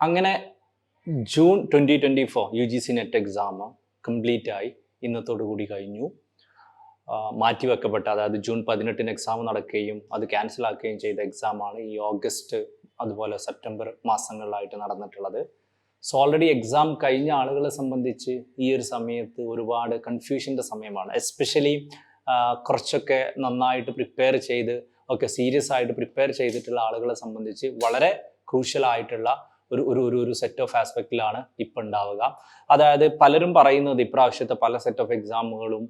അങ്ങനെ June twenty twenty four U G C net exam complete ആയി. ഇന്നത്തോടു കൂടി കഴിഞ്ഞു. മാറ്റിവെക്കപ്പെട്ട അതായത് ജൂൺ പതിനെട്ടിന് എക്സാം നടക്കുകയും അത് ക്യാൻസൽ ആക്കുകയും ചെയ്ത എക്സാമാണ് ഈ ഓഗസ്റ്റ് അതുപോലെ സെപ്റ്റംബർ മാസങ്ങളിലായിട്ട് നടന്നിട്ടുള്ളത്. സോ ഓൾറെഡി എക്സാം കഴിഞ്ഞ ആളുകളെ സംബന്ധിച്ച് ഈ ഒരു സമയത്ത് ഒരുപാട് കൺഫ്യൂഷന്റെ സമയമാണ്. എസ്പെഷ്യലി കുറച്ചൊക്കെ നന്നായിട്ട് പ്രിപ്പയർ ചെയ്ത് ഒക്കെ സീരിയസ് ആയിട്ട് പ്രിപ്പയർ ചെയ്തിട്ടുള്ള ആളുകളെ സംബന്ധിച്ച് വളരെ ക്രൂഷ്യൽ ആയിട്ടുള്ള ഒരു ഒരു ഒരു ഒരു സെറ്റ് ഓഫ് ആസ്പെക്റ്റിലാണ് ഇപ്പം ഉണ്ടാവുക അതായത് പലരും പറയുന്നത് ഇപ്രാവശ്യത്തെ പല സെറ്റ് ഓഫ് എക്സാമുകളും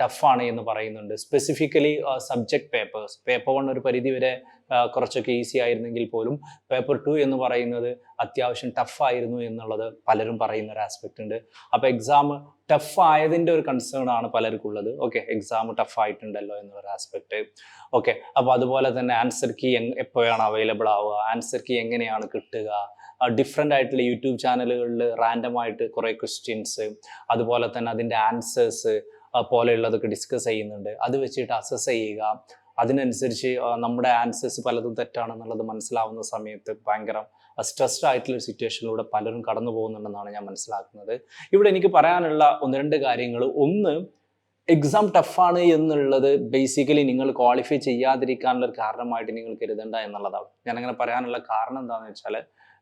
ടഫാണ് എന്ന് പറയുന്നുണ്ട്. Specifically subject papers paper one ഒരു പരിധി വരെ കുറച്ചൊക്കെ ഈസി ആയിരുന്നെങ്കിൽ പോലും പേപ്പർ ടു എന്ന് പറയുന്നത് അത്യാവശ്യം ടഫായിരുന്നു എന്നുള്ളത് പലരും പറയുന്ന ഒരു ആസ്പെക്റ്റ് ഉണ്ട്. അപ്പോൾ എക്സാം ടഫ് ആയതിന്റെ ഒരു കൺസേൺ ആണ് പലർക്കും ഉള്ളത് ഓക്കെ എക്സാം ടഫ് ആയിട്ടുണ്ടല്ലോ എന്നൊരു ആസ്പെക്റ്റ് ഓക്കെ അപ്പോൾ അതുപോലെ തന്നെ ആൻസർ കീ എപ്പോഴാണ് അവൈലബിൾ ആവുക? ആൻസർ കീ എങ്ങനെയാണ് കിട്ടുക? ഡിഫറെന്റ് ആയിട്ടുള്ള യൂട്യൂബ് ചാനലുകളിൽ റാൻഡമായിട്ട് കുറേ ക്വസ്റ്റ്യൻസ് അതുപോലെ തന്നെ അതിന്റെ ആൻസേഴ്സ് പോലെയുള്ളതൊക്കെ ഡിസ്കസ് ചെയ്യുന്നുണ്ട്. അത് വെച്ചിട്ട് അസസ് ചെയ്യുക. അതിനനുസരിച്ച് നമ്മുടെ ആൻസേഴ്സ് പലതും തെറ്റാണെന്നുള്ളത് മനസ്സിലാവുന്ന സമയത്ത് ഭയങ്കര സ്ട്രെസ്ഡ് ആയിട്ടുള്ള ഒരു സിറ്റുവേഷനിലൂടെ പലരും കടന്നു പോകുന്നുണ്ടെന്നാണ് ഞാൻ മനസ്സിലാക്കുന്നത്. ഇവിടെ എനിക്ക് പറയാനുള്ള ഒന്ന് രണ്ട് കാര്യങ്ങൾ. ഒന്ന് എക്സാം ടഫാണ് എന്നുള്ളത് ബേസിക്കലി നിങ്ങൾ ക്വാളിഫൈ ചെയ്യാതിരിക്കാനുള്ള ഒരു കാരണമായിട്ട് നിങ്ങൾ കരുതണ്ട എന്നുള്ളതാണ്. ഞാനങ്ങനെ പറയാനുള്ള കാരണം എന്താണെന്ന് വെച്ചാൽ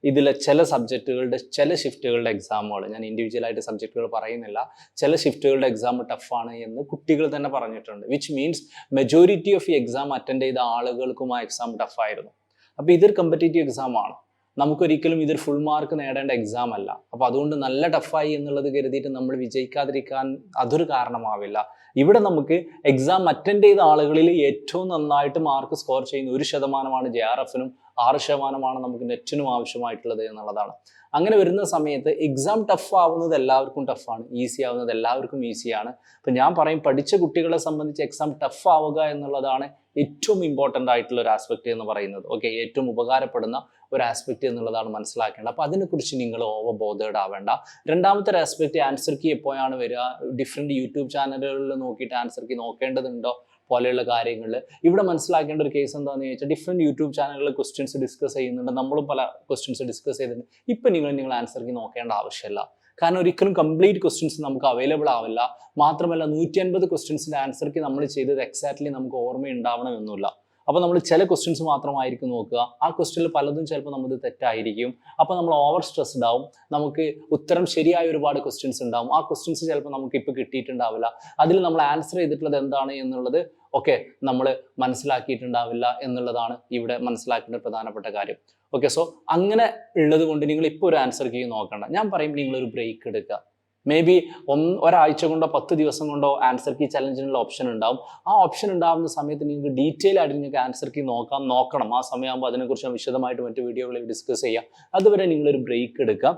ഇതിലെ ചില സബ്ജക്റ്റുകളുടെ ചില ഷിഫ്റ്റുകളുടെ എക്സാമുകൾ ഞാൻ ഇൻഡിവിജ്വൽ ആയിട്ട് സബ്ജക്റ്റുകൾ പറയുന്നില്ല. ചില ഷിഫ്റ്റുകളുടെ എക്സാം ടഫാണ് എന്ന് കുട്ടികൾ തന്നെ പറഞ്ഞിട്ടുണ്ട്. വിച്ച് മീൻസ് മെജോറിറ്റി ഓഫ് ഈ എക്സാം അറ്റൻഡ് ചെയ്ത ആളുകൾക്കും ആ എക്സാം ടഫായിരുന്നു അപ്പോൾ ഇതൊരു കമ്പറ്റേറ്റീവ് എക്സാം ആണ്. നമുക്കൊരിക്കലും ഇതൊരു ഫുൾ മാർക്ക് നേടേണ്ട എക്സാം അല്ല. അപ്പോൾ അതുകൊണ്ട് നല്ല ടഫായി എന്നുള്ളത് കരുതിയിട്ട് നമ്മൾ വിജയിക്കാതിരിക്കാൻ അതൊരു കാരണമാവില്ല. ഇവിടെ നമുക്ക് എക്സാം അറ്റൻഡ് ചെയ്ത ആളുകളിൽ ഏറ്റവും നന്നായിട്ട് മാർക്ക് സ്കോർ ചെയ്യുന്ന ഒരു ശതമാനമാണ് ജെ ആർ എഫിനും ആറ് ശതമാനമാണ് നമുക്ക് നെറ്റിനും ആവശ്യമായിട്ടുള്ളത് എന്നുള്ളതാണ്. അങ്ങനെ വരുന്ന സമയത്ത് എക്സാം ടഫ് ആവുന്നത് എല്ലാവർക്കും ടഫാണ് ഈസി ആവുന്നത് എല്ലാവർക്കും ഈസിയാണ് അപ്പം ഞാൻ പറയും പഠിച്ച കുട്ടികളെ സംബന്ധിച്ച് എക്സാം ടഫ് ആവുക എന്നുള്ളതാണ് ഏറ്റവും ഇമ്പോർട്ടന്റ് ആയിട്ടുള്ള ഒരു ആസ്പെക്റ്റ് എന്ന് പറയുന്നത്. ഓക്കെ ഏറ്റവും ഉപകാരപ്പെടുന്ന ഒരു ആസ്പെക്റ്റ് എന്നുള്ളതാണ് മനസ്സിലാക്കേണ്ടത്. അപ്പോൾ അതിനെക്കുറിച്ച് നിങ്ങൾ ഓവർ ബോധേഡ് ആവേണ്ട. രണ്ടാമത്തെ ഒരു ആസ്പെക്റ്റ് ആൻസർ കീ എപ്പോഴാണ് വരിക? ഡിഫറെന്റ് യൂട്യൂബ് ചാനലുകളിൽ നോക്കിയിട്ട് ആൻസർ കീ നോക്കേണ്ടതുണ്ടോ? പോലെയുള്ള കാര്യങ്ങൾ ഇവിടെ മനസ്സിലാക്കേണ്ട ഒരു കേസ് എന്താണെന്ന് ചോദിച്ചാൽ ഡിഫറെന്റ് യൂട്യൂബ് ചാനലുകളിൽ ക്വസ്റ്റ്യൻസ് ഡിസ്കസ് ചെയ്യുന്നുണ്ട്. നമ്മളും പല ക്വസ്റ്റ്യൻസ് ഡിസ്കസ് ചെയ്തിട്ടുണ്ട്. ഇപ്പം നിങ്ങൾ നിങ്ങൾ ആൻസർ കീ നോക്കേണ്ട ആവശ്യമില്ല. കാരണം ഒരിക്കലും കംപ്ലീറ്റ് ക്വസ്റ്റ്യൻസ് നമുക്ക് അവൈലബിൾ ആവില്ല. മാത്രമല്ല നൂറ്റി അൻപത് ക്വസ്റ്റ്യൻസിന്റെ ആൻസർക്ക് നമ്മൾ ചെയ്തത് എക്സാക്ട്ലി നമുക്ക് ഓർമ്മയുണ്ടാവണമെന്നില്ല. അപ്പോൾ നമ്മൾ ചില ക്വസ്റ്റ്യൻസ് മാത്രമായിരിക്കും നോക്കുക. ആ ക്വസ്റ്റ്യനിൽ പലതും ചിലപ്പോൾ നമുക്ക് തെറ്റായിരിക്കും. അപ്പോൾ നമ്മൾ ഓവർ സ്ട്രെസ്ഡ് ആവും നമുക്ക് ഉത്തരം ശരിയായ ഒരുപാട് ക്വസ്റ്റ്യൻസ് ഉണ്ടാവും. ആ ക്വസ്റ്റ്യൻസ് ചിലപ്പോൾ നമുക്ക് ഇപ്പോൾ കിട്ടിയിട്ടുണ്ടാവില്ല. അതിൽ നമ്മൾ ആൻസർ ചെയ്തിട്ടുള്ളത് എന്താണ് എന്നുള്ളത് ഒക്കെ നമ്മൾ മനസ്സിലാക്കിയിട്ടുണ്ടാവില്ല എന്നുള്ളതാണ് ഇവിടെ മനസ്സിലാക്കേണ്ട പ്രധാനപ്പെട്ട കാര്യം. ഓക്കെ സോ അങ്ങനെ ഉള്ളത് കൊണ്ട് നിങ്ങൾ ഇപ്പോൾ ഒരു ആൻസർ കീ നോക്കണ്ട. ഞാൻ പറയും നിങ്ങളൊരു ബ്രേക്ക് എടുക്കുക. മേ ബി ഒന്ന് ഒരാഴ്ച കൊണ്ടോ പത്ത് ദിവസം കൊണ്ടോ ആൻസർ കീ ചലഞ്ചിനുള്ള ഓപ്ഷൻ ഉണ്ടാവും. ആ ഓപ്ഷൻ ഉണ്ടാകുന്ന സമയത്ത് നിങ്ങൾക്ക് ഡീറ്റെയിൽ ആയിട്ട് നിങ്ങൾക്ക് ആൻസർ കീ നോക്കാം നോക്കണം. ആ സമയമാകുമ്പോൾ അതിനെക്കുറിച്ച് വിശദമായിട്ട് മറ്റു വീഡിയോകളിൽ ഡിസ്കസ് ചെയ്യാം. അതുവരെ നിങ്ങളൊരു ബ്രേക്ക് എടുക്കുക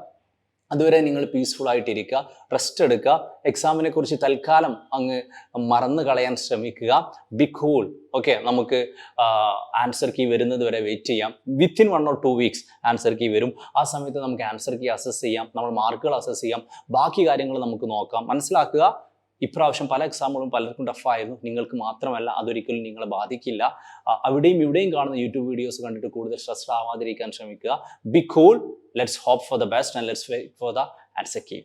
അതുവരെ നിങ്ങൾ പീസ്ഫുൾ ആയിട്ടിരിക്കുക റെസ്റ്റ് എടുക്കുക എക്സാമിനെ കുറിച്ച് തൽക്കാലം അങ്ങ് മറന്നു കളയാൻ ശ്രമിക്കുക. ബി കൂൾ ഓക്കെ നമുക്ക് ആൻസർ കീ വരുന്നത് വരെ വെയിറ്റ് ചെയ്യാം. Within one or two weeks answer key വരും. ആ സമയത്ത് നമുക്ക് ആൻസർ കീ അസസ് ചെയ്യാം. നമ്മൾ മാർക്കുകൾ അസസ് ചെയ്യാം. ബാക്കി കാര്യങ്ങൾ നമുക്ക് നോക്കാം. മനസ്സിലാക്കുക? ഇപ്രാവശ്യം പല എക്സാമുകളും പലർക്കും ടഫായിരുന്നു നിങ്ങൾക്ക് മാത്രമല്ല അതൊരിക്കലും നിങ്ങളെ ബാധിക്കില്ല. അവിടെയും ഇവിടെയും കാണുന്ന യൂട്യൂബ് വീഡിയോസ് കണ്ടിട്ട് കൂടുതൽ സ്ട്രെസ്ഡ് ആവാതിരിക്കാൻ ശ്രമിക്കുക. Be cool let's hope for the best and let's wait for the answer key